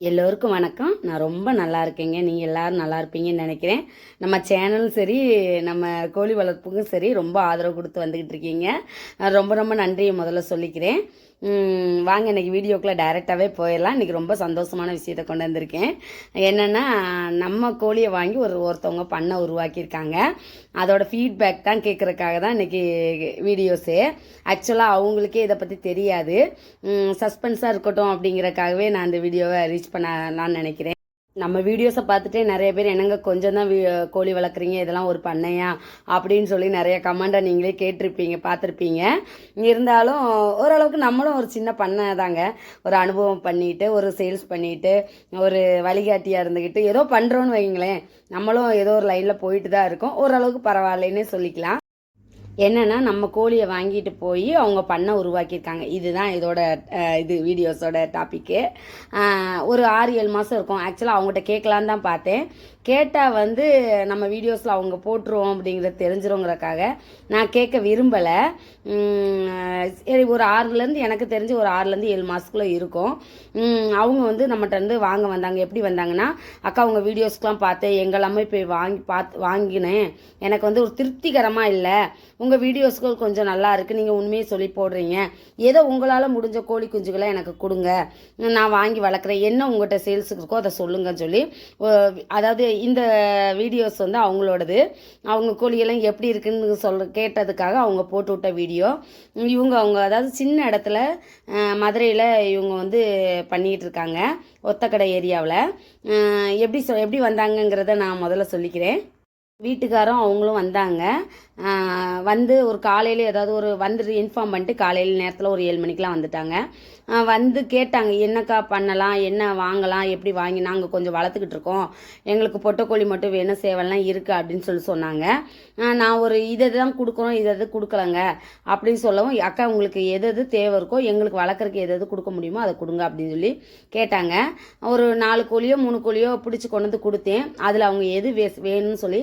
எல்லோருக்கும் வணக்கம். நான் ரொம்ப நல்லா இருக்கேங்க. நீங்கள் எல்லாரும் நல்லா இருப்பீங்கன்னு நினைக்கிறேன். நம்ம சேனலும் சரி நம்ம கோழி வளர்ப்புக்கும் சரி ரொம்ப ஆதரவு கொடுத்து வந்துக்கிட்டு இருக்கீங்க. நான் ரொம்ப ரொம்ப நன்றியை முதல்ல சொல்லிக்கிறேன். வாங்க இன்னைக்கு வீடியோக்குள்ளே டைரெக்டாகவே போயிடலாம். இன்றைக்கி ரொம்ப சந்தோஷமான விஷயத்தை கொண்டு வந்திருக்கேன். என்னென்னா நம்ம கோழியை வாங்கி ஒரு ஒருத்தவங்க பண்ணை உருவாக்கியிருக்காங்க. அதோடய ஃபீட்பேக் தான் கேட்குறக்காக தான் இன்றைக்கி வீடியோஸு ஆக்சுவலாக அவங்களுக்கே இதை பற்றி தெரியாது. சஸ்பென்ஸாக இருக்கட்டும் அப்படிங்கிறக்காகவே நான் இந்த வீடியோவை ரீச் பண்ணலாம்னு நினைக்கிறேன். நம்ம வீடியோஸை பார்த்துட்டே நிறைய பேர் என்னங்க கொஞ்சம் தான் கோழி வளர்க்குறீங்க இதெல்லாம் ஒரு பண்ணையா? அப்படின்னு சொல்லி நிறைய கமெண்டை நீங்களே கேட்டிருப்பீங்க பார்த்துருப்பீங்க. இருந்தாலும் ஓரளவுக்கு நம்மளும் ஒரு சின்ன பண்ணை தாங்க. ஒரு அனுபவம் பண்ணிட்டு ஒரு சேல்ஸ் பண்ணிட்டு ஒரு வழிகாட்டியாக இருந்துக்கிட்டு ஏதோ பண்ணுறோன்னு வைங்களேன் நம்மளும் ஏதோ ஒரு லைனில் போயிட்டு தான் இருக்கோம். ஓரளவுக்கு பரவாயில்லைன்னே சொல்லிக்கலாம். என்னன்னா நம்ம கோழியை வாங்கிட்டு போய் அவங்க பண்ணை உருவாக்கியிருக்காங்க. இதுதான் இதோட இது வீடியோஸோட டாப்பிக்கு ஒரு ஆறு ஏழு மாதம் இருக்கும். ஆக்சுவலாக அவங்ககிட்ட கேட்கலான்னு தான் பார்த்தேன். கேட்டால் வந்து நம்ம வீடியோஸில் அவங்க போட்டுருவோம் அப்படிங்கிறது தெரிஞ்சிருங்கிறக்காக நான் கேட்க விரும்பலை. சரி ஒரு ஆறுலேருந்து எனக்கு தெரிஞ்சு ஒரு ஆறுலேருந்து ஏழு மாதத்துக்குள்ளே இருக்கும். அவங்க வந்து நம்மகிட்ட இருந்து வாங்க வந்தாங்க. எப்படி வந்தாங்கன்னா அக்கா அவங்க வீடியோஸ்க்கெலாம் பார்த்தேன். எங்கெல்லாமே போய் வாங்கி பார்த்து வாங்கினேன். எனக்கு வந்து ஒரு திருப்திகரமாக இல்லை. உங்கள் வீடியோஸ்கள் கொஞ்சம் நல்லா இருக்குது நீங்கள் உண்மையை சொல்லி போடுறீங்க. ஏதோ உங்களால் முடிஞ்ச கோழி குஞ்சுகளை எனக்கு கொடுங்க. நான் வாங்கி வளர்க்குறேன். என்ன உங்கள்கிட்ட சேல்ஸுக்கு இருக்கோ அதை சொல்லுங்கன்னு சொல்லி அதாவது இந்த வீடியோஸ் வந்து அவங்களோடது. அவங்க கோழியெல்லாம் எப்படி இருக்குன்னு சொல் கேட்டதுக்காக அவங்க போட்டு விட்ட வீடியோ. இவங்க அவங்க அதாவது சின்ன இடத்துல மதுரையில் இவங்க வந்து பண்ணிக்கிட்டு இருக்காங்க. ஒத்தக்கடை ஏரியாவில். எப்படி சொ எப்படி வந்தாங்கங்கிறத நான் முதல்ல சொல்லிக்கிறேன். வீட்டுக்காரும் அவங்களும் வந்தாங்க. வந்து ஒரு காலையில் ஏதாவது ஒரு வந்துட்டு இன்ஃபார்ம் பண்ணிட்டு காலையில் நேரத்தில் ஒரு ஏழு மணிக்கெலாம் வந்துட்டாங்க. வந்து கேட்டாங்க என்னக்கா பண்ணலாம்? என்ன வாங்கலாம்? எப்படி வாங்கி நாங்கள் கொஞ்சம் வளர்த்துக்கிட்டு இருக்கோம். எங்களுக்கு பொட்டக்கோழி மட்டும் வேணும் சேவல்லாம் இருக்குது அப்படின்னு சொல்லி சொன்னாங்க. நான் ஒரு இதை தான் கொடுக்குறோம் இதை எது கொடுக்கலங்க அப்படின்னு சொல்லவும் அக்கா உங்களுக்கு எது எது தேவை இருக்கோ எங்களுக்கு வளர்க்குறதுக்கு எது எது கொடுக்க முடியுமோ அதை கொடுங்க அப்படின்னு சொல்லி கேட்டாங்க. ஒரு நாலு கோழியோ மூணு கோழியோ பிடிச்சி கொண்டு வந்து கொடுத்தேன். அதில் அவங்க எது வேணும்னு சொல்லி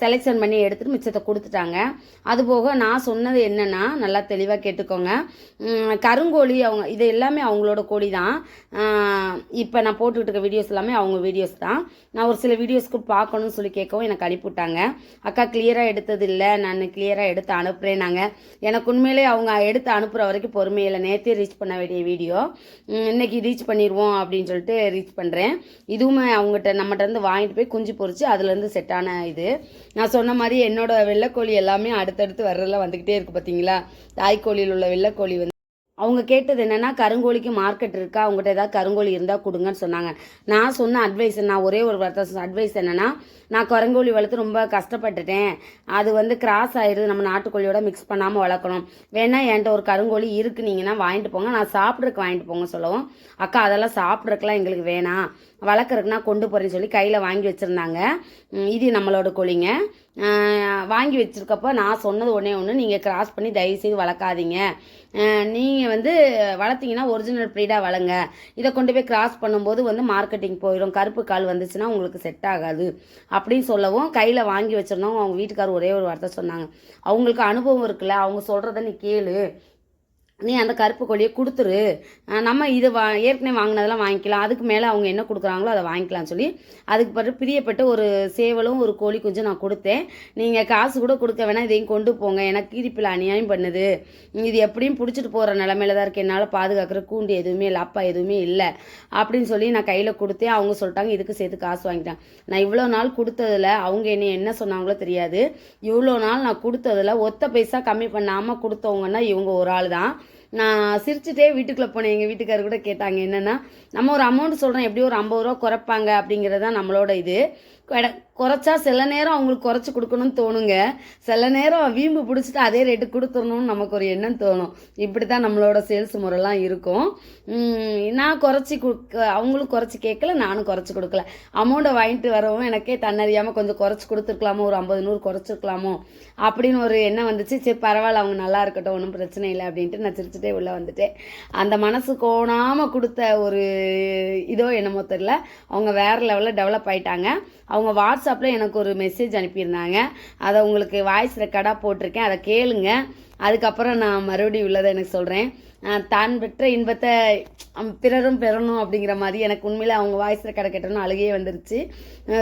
செலெக்ஷன் பண்ணி எடுத்துட்டு மிச்சத்தை கொடுத்துட்டாங்க. அதுபோக நான் சொன்னது என்னென்னா நல்லா தெளிவாக கேட்டுக்கோங்க. கருங்கோழி அவங்க இது எல்லாமே அவங்களோட கோழி தான். இப்போ நான் போட்டுக்கிட்டு இருக்க வீடியோஸ் எல்லாமே அவங்க வீடியோஸ் தான். நான் ஒரு சில வீடியோஸ்க்கு பார்க்கணும்னு சொல்லி கேட்கவும் எனக்கு அனுப்பிவிட்டாங்க. அக்கா கிளியராக எடுத்தது இல்லை. நான் கிளியராக எடுத்து அனுப்புகிறேன் நாங்கள் எனக்கு உண்மையிலே அவங்க எடுத்து அனுப்புகிற வரைக்கும் பொறுமையில்லை நேற்றே ரீச் பண்ண வேண்டிய வீடியோ இன்னைக்கு ரீச் பண்ணிடுவோம் அப்படின்னு சொல்லிட்டு ரீச் பண்ணுறேன் இதுவுமே அவங்ககிட்ட நம்மகிட்ட இருந்து வாங்கிட்டு போய் குஞ்சு பொறிச்சு அதுலேருந்து செட்டான இது. நான் சொன்ன மாதிரி என்னோட வெள்ளைக்கோழி எல்லாமே அடுத்தடுத்து வர்றதெல்லாம் வந்துக்கிட்டே இருக்கு பார்த்தீங்களா தாய்க்கோழியில் உள்ள வெள்ளைக்கோழி வந்து அவங்க கேட்டது என்னென்னா கருங்கோழிக்கு மார்க்கெட் இருக்கா? அவங்ககிட்ட ஏதாவது கருங்கோழி இருந்தால் கொடுங்கன்னு சொன்னாங்க. நான் சொன்ன அட்வைஸ் நான் ஒரே ஒரு வார்த்தை அட்வைஸ் என்னென்னா நான் கருங்கோழி வளர்த்து ரொம்ப கஷ்டப்பட்டுட்டேன். அது வந்து கிராஸ் ஆயிடுது. நம்ம நாட்டுக்கோழியோட மிக்ஸ் பண்ணாமல் வளர்க்கணும். வேணா என்கிட்ட ஒரு கருங்கோழி இருக்குனீங்கன்னா வாங்கிட்டு போங்க. நான் சாப்பிட்றதுக்கு வாங்கிட்டு போங்க சொல்லவும் அக்கா அதெல்லாம் சாப்பிட்றதுக்குலாம் எங்களுக்கு வேணாம். வளர்க்குறதுக்குனா கொண்டு போகிறேன்னு சொல்லி கையில் வாங்கி வச்சுருந்தாங்க. இது நம்மளோட கோழிங்க. வாங்கி வச்சிருக்கப்போ நான் சொன்னது ஒன்றே ஒன்று நீங்கள் கிராஸ் பண்ணி தயவுசெய்து வளர்க்காதீங்க. நீங்கள் வந்து வளர்த்தீங்கன்னா ஒரிஜினல் ப்ரீடாக வளங்க இதை கொண்டு போய் கிராஸ் பண்ணும்போது வந்து மார்க்கெட்டிங் போயிடும் கருப்பு கால் வந்துச்சுன்னா உங்களுக்கு செட் ஆகாது. அப்படின்னு சொல்லவும் கையில் வாங்கி வச்சிருந்தோம் அவங்க வீட்டுக்கார் ஒரே ஒரு வார்த்தை சொன்னாங்க. அவங்களுக்கு அனுபவம் இருக்குல்ல அவங்க சொல்கிறத நீ கேளு. நீ அந்த கருப்பு கோழியை கொடுத்துரு. நம்ம இது வா ஏற்கனவே வாங்கினதெல்லாம் வாங்கிக்கலாம். அதுக்கு மேலே அவங்க என்ன கொடுக்குறாங்களோ அதை வாங்கிக்கலாம்னு சொல்லி அதுக்கு பிறகு பிரியப்பட்டு ஒரு சேவலும் ஒரு கோழி குஞ்சும் நான் கொடுத்தேன். நீங்கள் காசு கூட கொடுக்க வேணாம் இதையும் கொண்டு போங்க. எனக்கு கீரிப்பில் அநியாயம் பண்ணுது. இது எப்படியும் பிடிச்சிட்டு போகிற நிலமையில தான் இருக்கு. என்னால் பாதுகாக்கிற கூண்டு எதுவுமே இல்லை அப்பா எதுவுமே இல்லை. அப்படின்னு சொல்லி நான் கையில் கொடுத்தேன். அவங்க சொல்லிட்டாங்க இதுக்கு சேர்த்து காசு வாங்கிட்டான். நான் இவ்வளோ நாள் கொடுத்ததில் அவங்க என்ன என்ன சொன்னாங்களோ தெரியாது. இவ்வளோ நாள் நான் கொடுத்ததில் ஒத்த பைசா கம்மி பண்ணாமல் கொடுத்தவங்கன்னா இவங்க ஒரு ஆள் தான் நான் சிரிச்சுட்டே வீட்டுக்குள்ளே போனேன். எங்கள் வீட்டுக்காரர் கூட கேட்டாங்க என்னென்னா நம்ம ஒரு அமௌண்ட் சொல்கிறோம் எப்படியும் ஒரு ஐம்பது ரூபா குறைப்பாங்க அப்படிங்கிறது தான் நம்மளோட இது. குறைச்சா சில நேரம் அவங்களுக்கு குறைச்சி கொடுக்கணும்னு தோணுங்க. சில நேரம் வீம்பு பிடிச்சிட்டு அதே ரேட்டு கொடுத்துடணும்னு நமக்கு ஒரு எண்ணம் தோணும். இப்படி தான் நம்மளோட சேல்ஸ் முறைலாம் இருக்கும். நான் குறைச்சி கொடுக்க அவங்களும் குறைச்சி கேட்கல நானும் குறைச்சி கொடுக்கல. அமௌண்ட்டை வாங்கிட்டு வரவும் எனக்கே தன்னறியாமல் கொஞ்சம் குறைச்சி கொடுத்துருக்கலாமோ ஒரு ஐம்பது நூறு குறைச்சிருக்கலாமோ அப்படின்னு ஒரு எண்ணம் வந்துச்சு. சரி பரவாயில்ல அவங்க நல்லா இருக்கட்டும் ஒன்றும் பிரச்சனை இல்லை அப்படின்ட்டு நான் சிரிச்சுட்டே உள்ளே வந்துட்டேன். அந்த மனசு கோணாமல் கொடுத்த ஒரு இதோ என்னமோ தெரில அவங்க வேறு லெவலில் டெவலப் ஆயிட்டாங்க. அவங்க வாட்ஸ்அப்பில் எனக்கு ஒரு மெசேஜ் அனுப்பியிருந்தாங்க. அதை உங்களுக்கு வாய்ஸ் ரெக்கார்டாக போட்டிருக்கேன். அதை கேளுங்க. அதுக்கப்புறம் நான் மறுபடியும் உள்ளதை எனக்கு சொல்கிறேன் தான் பெற்ற இன்பத்தை அம், பிறரும் பெறணும் அப்படிங்கிற மாதிரி எனக்கு உண்மையில் அவங்க வாய்ஸ் ரெக்கார்டை கேட்டோன்னு அழுகே வந்துருச்சு.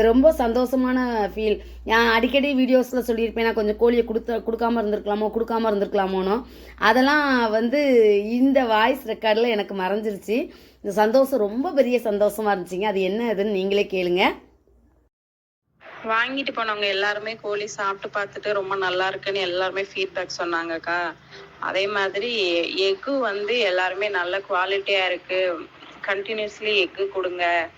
ரொம்ப சந்தோஷமான ஃபீல் நான் அடிக்கடி வீடியோஸில் சொல்லியிருப்பேன். நான் கொஞ்சம் கோழியை கொடுத்த கொடுக்காம இருந்திருக்கலாமோ கொடுக்காம இருந்திருக்கலாமோனோ. அதெல்லாம் வந்து இந்த வாய்ஸ் ரெக்கார்டில் எனக்கு மறைஞ்சிருச்சு. இந்த சந்தோஷம் ரொம்ப பெரிய சந்தோஷமாக இருந்துச்சுங்க. அது என்ன இதுன்னு நீங்களே கேளுங்கள் வாங்கிட்டு போனவங்க எல்லாருமே கோழி சாப்பிட்டு பார்த்துட்டு ரொம்ப நல்லா இருக்குன்னு எல்லாருமே ஃபீட்பேக் சொன்னாங்கக்கா. அதே மாதிரி எக்கு வந்து எல்லாருமே நல்ல குவாலிட்டியா இருக்கு. கண்டினியூஸ்லி எக்கு கொடுங்க.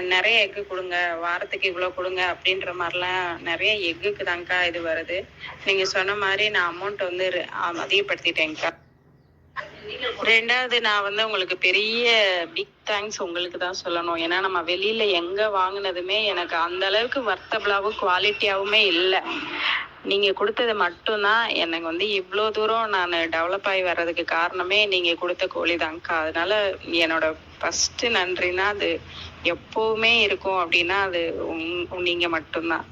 நிறைய எக்கு கொடுங்க. வாரத்துக்கு இவ்வளோ கொடுங்க அப்படின்ற மாதிரிலாம் நிறைய எக்குக்கு தாங்க்கா இது வருது. நீங்கள் சொன்ன மாதிரி நான் அமௌண்ட் வந்து re- அதிகப்படுத்திட்டேங்க்கா ரெண்டாவது நான் வந்து உங்களுக்கு பெரிய பிக் தேங்க்ஸ் உங்களுக்கு தான் சொல்லணும். ஏன்னா நம்ம வெளியில எங்க வாங்குனதுமே எனக்கு அந்த அளவுக்கு வர்த்தபிளாவும் குவாலிட்டியாவுமே இல்லை. நீங்க கொடுத்தது மட்டும்தான் எனக்கு வந்து இவ்வளோ தூரம் நான் டெவலப் ஆகி வர்றதுக்கு காரணமே நீங்க கொடுத்த கோழி தாங்க்கா அதனால என்னோட ஃபர்ஸ்ட் நன்றினா அது எப்பவுமே இருக்கும் அப்படின்னா அது உங்- நீங்க மட்டும்தான்.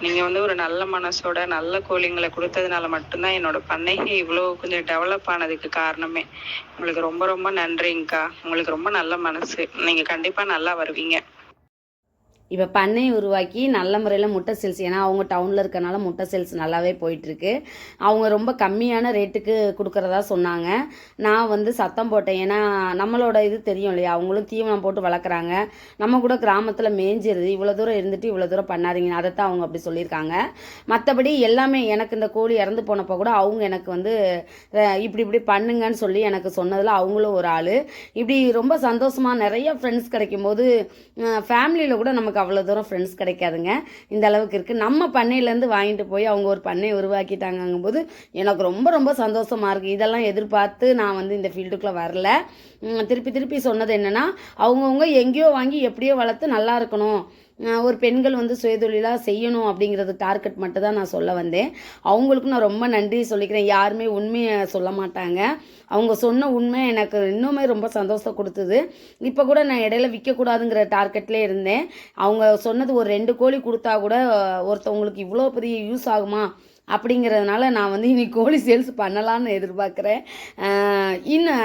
நீங்க வந்து ஒரு நல்ல மனசோட நல்ல கோழிங்களை கொடுத்ததுனால மட்டும்தான் என்னோட பண்ணைகை இவ்வளோ கொஞ்சம் டெவலப் ஆனதுக்கு காரணமே. உங்களுக்கு ரொம்ப ரொம்ப நன்றிங்கக்கா. உங்களுக்கு ரொம்ப நல்ல மனசு. நீங்க கண்டிப்பா நல்லா வருவீங்க. இப்போ பண்ணை உருவாக்கி நல்ல முறையில் முட்டை சேல்ஸ் ஏன்னா அவங்க டவுனில் இருக்கனால முட்டை சேல்ஸ் நல்லாவே போயிட்டுருக்கு. அவங்க ரொம்ப கம்மியான ரேட்டுக்கு கொடுக்குறதா சொன்னாங்க. நான் வந்து சத்தம் போட்டேன். ஏன்னா நம்மளோட இது தெரியும் இல்லையா? அவங்களும் தீவனம் போட்டு வளர்க்குறாங்க. நம்ம கூட கிராமத்தில் மேஞ்சிருது. இவ்வளோ தூரம் இருந்துட்டு இவ்வளோ தூரம் பண்ணாதீங்க. அதை தான் அவங்க அப்படி சொல்லியிருக்காங்க. மற்றபடி எல்லாமே எனக்கு இந்த கோழி இறந்து போனப்போ கூட அவங்க எனக்கு வந்து இப்படி இப்படி பண்ணுங்கன்னு சொல்லி எனக்கு சொன்னதில் அவங்களும் ஒரு ஆள். இப்படி ரொம்ப சந்தோஷமாக நிறைய ஃப்ரெண்ட்ஸ் கிடைக்கும்போது ஃபேமிலியில் கூட நமக்கு அவ்வளோ தூரம் ஃப்ரெண்ட்ஸ் கிடைக்காதுங்க. இந்த அளவுக்கு இருக்குது நம்ம பண்ணையிலேருந்து வாங்கிட்டு போய் அவங்க ஒரு பண்ணை உருவாக்கிட்டாங்கங்கும்போது எனக்கு ரொம்ப ரொம்ப சந்தோஷமாக இருக்குது இதெல்லாம் எதிர்பார்த்து நான் வந்து இந்த ஃபீல்டுக்குள்ளே வரல. திருப்பி திருப்பி சொன்னது என்னென்னா அவங்கவுங்க எங்கேயோ வாங்கி எப்படியோ வளர்த்து நல்லா இருக்கணும். ஒரு பெண்கள் வந்து சுயதொழிலாக செய்யணும் அப்படிங்கிறது டார்கெட் மட்டும் தான் நான் சொல்ல வந்தேன். அவங்களுக்கும் நான் ரொம்ப நன்றி சொல்லிக்கிறேன். யாருமே உண்மையை சொல்ல மாட்டாங்க. அவங்க சொன்ன உண்மை எனக்கு இன்னுமே ரொம்ப சந்தோஷம் கொடுத்தது. இப்போ கூட நான் இடையில விற்கக்கூடாதுங்கிற டார்கெட்லேயே இருந்தேன். அவங்க சொன்னது ஒரு ரெண்டு கோழி கொடுத்தா கூட ஒருத்தவங்களுக்கு இவ்வளோ பெரிய யூஸ் ஆகுமா அப்படிங்கிறதுனால நான் வந்து இன்னைக்கு கோழி சேல்ஸ் பண்ணலான்னு எதிர்பார்க்குறேன். இன்னும்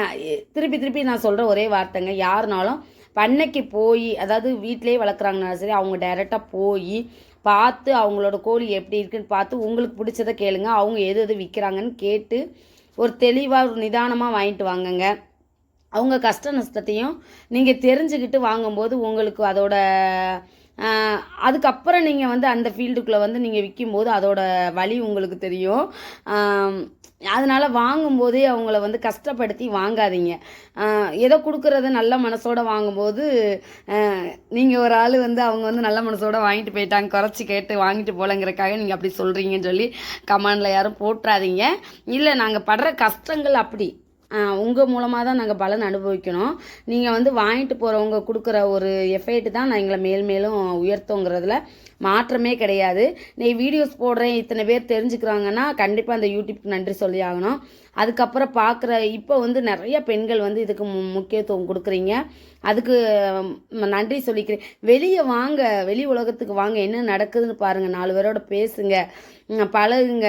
திருப்பி திருப்பி நான் சொல்கிற ஒரே வார்த்தைங்க. யாருனாலும் பண்ணைக்கு போய் அதாவது வீட்டிலே வளர்க்குறாங்கனாலும் சரி அவங்க டைரெக்டாக போய் பார்த்து அவங்களோட கோழி எப்படி இருக்குன்னு பார்த்து உங்களுக்கு பிடிச்சதை கேளுங்க. அவங்க எது எது விற்கிறாங்கன்னு கேட்டு ஒரு தெளிவாக ஒரு நிதானமாக வாங்கிட்டு வாங்குங்க. அவங்க கஷ்ட நஷ்டத்தையும் நீங்கள் தெரிஞ்சுக்கிட்டு வாங்கும்போது உங்களுக்கு அதோட அதுக்கப்புறம் நீங்கள் வந்து அந்த ஃபீல்டுக்குள்ளே வந்து நீங்கள் விற்கும்போது அதோட வழி உங்களுக்கு தெரியும். அதனால் வாங்கும்போதே அவங்கள வந்து கஷ்டப்படுத்தி வாங்காதீங்க. ஆஹ், ஏதோ கொடுக்குறது நல்ல மனசோட வாங்கும்போது நீங்கள் ஒரு ஆள் வந்து அவங்க வந்து நல்ல மனசோட வாங்கிட்டு போயிட்டாங்க குறைச்சி கேட்டு வாங்கிட்டு போலங்கிறக்காக நீங்கள் அப்படி சொல்கிறீங்கன்னு சொல்லி கமாண்டில் யாரும் போட்டுறாதீங்க இல்லை நாங்கள் படுற கஷ்டங்கள் அப்படி. உங்கள் மூலமாக தான் நாங்கள் பலன் அனுபவிக்கணும். நீங்கள் வந்து வாங்கிட்டு போகிறவங்க கொடுக்குற ஒரு எஃபெக்ட் தான் நான் எங்களை மேல் மேலும் உயர்த்தோங்கிறதுல மாற்றமே கிடையாது. நீ வீடியோஸ் போடுறேன் இத்தனை பேர் தெரிஞ்சுக்கிறாங்கன்னா கண்டிப்பாக அந்த யூடியூப்க்கு நன்றி சொல்லி ஆகணும். அதுக்கப்புறம் பார்க்குற இப்போ வந்து நிறைய பெண்கள் வந்து இதுக்கு மு முக்கியத்துவம் கொடுக்குறீங்க. அதுக்கு நன்றி சொல்லிக்கிறேன். வெளியே வாங்க வெளி உலகத்துக்கு வாங்க என்ன நடக்குதுன்னு பாருங்கள் நாலு பேரோட பேசுங்க. பழகுங்க.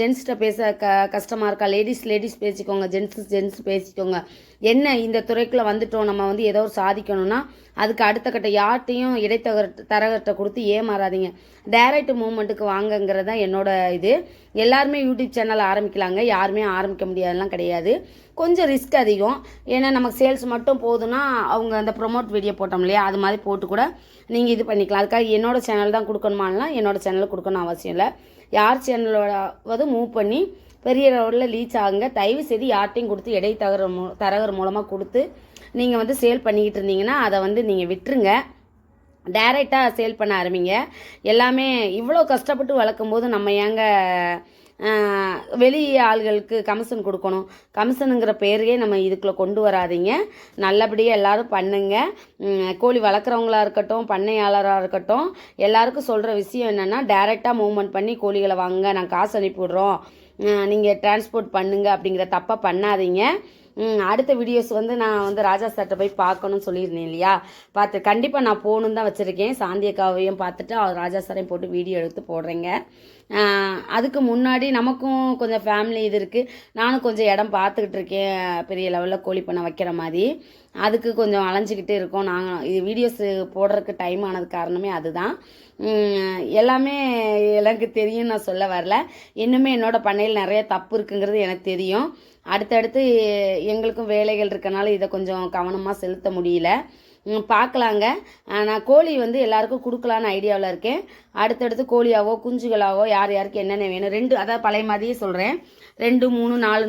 ஜென்ஸ்கிட்ட பேச க கஷ்டமாக இருக்கா? லேடிஸ் லேடிஸ் பேசிக்கோங்க. ஜென்ஸ் ஜென்ஸ் பேசிக்கோங்க. என்ன இந்த துறைக்குள்ளே வந்துட்டோம் நம்ம வந்து ஏதோ ஒரு சாதிக்கணும்னா அதுக்கு அடுத்த கட்ட யார்ட்டையும் இடைத்தகர தரகர்கிட்ட கொடுத்து ஏமாறாதீங்க. டைரக்ட் மூமெண்ட்டுக்கு வாங்கங்கிறது தான் என்னோட இது. எல்லாருமே யூடியூப் சேனல் ஆரம்பிக்கலாங்க. யாருமே ஆரம்பிக்க முடியாதெல்லாம் கிடையாது. கொஞ்சம் ரிஸ்க் அதிகம். ஏன்னா நமக்கு சேல்ஸ் மட்டும் போதுன்னா அவங்க அந்த ப்ரொமோட் வீடியோ போட்டோம் இல்லையா? அது மாதிரி போட்டு கூட நீங்கள் இது பண்ணிக்கலாம். அதுக்காக என்னோட சேனல் தான் கொடுக்கணுமாலாம் என்னோட சேனலில் கொடுக்கணும் அவசியம் இல்லை. யார் சேனலோட வந்து மூவ் பண்ணி பெரிய லெவலில் லீச் ஆகுங்க. தயவு செய்து யார்ட்டையும் கொடுத்து இடைத்தகர மூ தரகர் மூலமாக கொடுத்து நீங்கள் வந்து சேல் பண்ணிக்கிட்டு இருந்தீங்கன்னா அதை வந்து நீங்கள் விட்டுருங்க. டைரெக்டாக சேல் பண்ண ஆரம்பிங்க. எல்லாமே இவ்வளோ கஷ்டப்பட்டு வளர்க்கும் போது நம்ம ஏங்க வெளி ஆள்களுக்கு கமிஷன் கொடுக்கணும். கமிஷனுங்கிற பேரையே நம்ம இதுக்குள்ளே கொண்டு வராதீங்க. நல்லபடியாக எல்லோரும் பண்ணுங்க. கோழி வளர்க்குறவங்களா இருக்கட்டும் பண்ணையாளராக இருக்கட்டும் எல்லாருக்கும் சொல்கிற விஷயம் என்னென்னா டைரெக்டாக மூவ்மெண்ட் பண்ணி கோழிகளை வாங்க நான் காசு அனுப்பிவிட்றோம். நீங்கள் டிரான்ஸ்போர்ட் பண்ணுங்க அப்படிங்கிற தப்பை பண்ணாதீங்க. அடுத்த வீடியோஸ் வந்து நான் வந்து ராஜா சார்கிட்ட போய் பார்க்கணும்னு சொல்லியிருந்தேன் இல்லையா? பார்த்து கண்டிப்பாக நான் போகணுன்னு தான் வச்சுருக்கேன். சாந்தியக்காவையும் பார்த்துட்டு ராஜா சாரையும் போட்டு வீடியோ எடுத்து போடுறேங்க. அதுக்கு முன்னாடி நமக்கும் கொஞ்சம் ஃபேமிலி இது இருக்குது நானும் கொஞ்சம் இடம் பார்த்துக்கிட்டு இருக்கேன். பெரிய லெவலில் கோழி பண்ண வைக்கிற மாதிரி. அதுக்கு கொஞ்சம் அலைஞ்சிக்கிட்டு இருக்கோம். நாங்கள் இது வீடியோஸ் போடுறதுக்கு டைம் ஆனது காரணமே அதுதான். எல்லாமே எனக்கு தெரியும் நான் சொல்ல வரல. இன்னுமே என்னோட பண்ணையில் நிறைய தப்பு இருக்குங்கிறது எனக்கு தெரியும். அடுத்தடுத்து எங்களுக்கும் வேலைகள் இருக்கனால இதை கொஞ்சம் கவனமாக செலுத்த முடியல. பார்க்கலாங்க. நான் கோழி வந்து எல்லாருக்கும் கொடுக்கலான்னு ஐடியாவில் இருக்கேன். அடுத்தடுத்து கோழியாவோ குஞ்சுகளாவோ யார் யாருக்கு என்னென்ன வேணும்? ரெண்டு அதாவது பழைய மாதிரியே சொல்கிறேன் ரெண்டு மூணு நாலு.